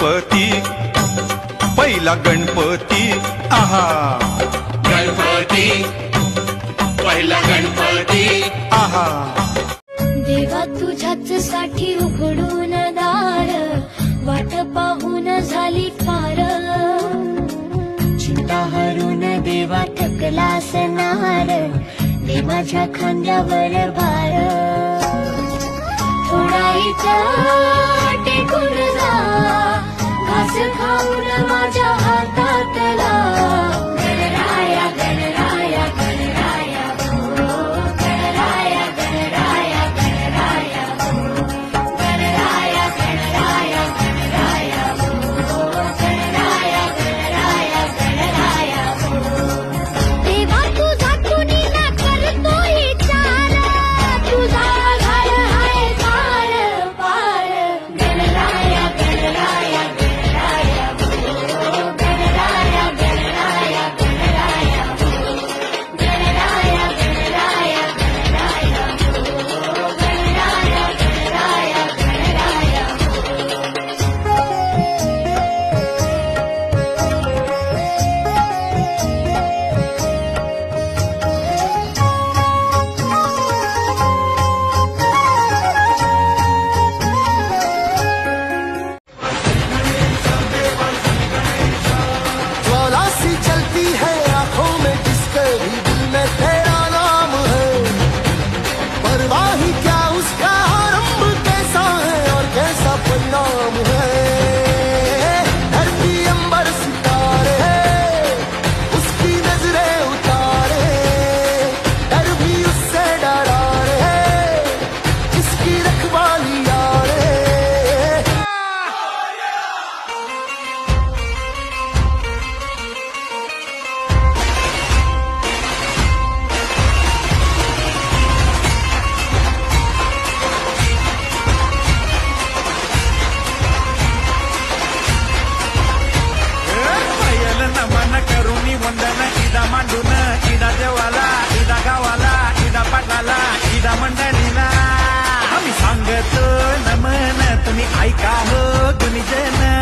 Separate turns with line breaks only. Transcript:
गणपती पहिला गणपती आहा.
गणपती पहिला गणपती
आहा.
देवा तुझ्याच साठी उघडून दार वाट पाहून झाली फार चिंता हरून देवा थकला सनार दे माझ्या खांद्यावर भार. थोडा इथं टेकून and करतो
नमन तुम्ही ऐका हो तुम्ही जना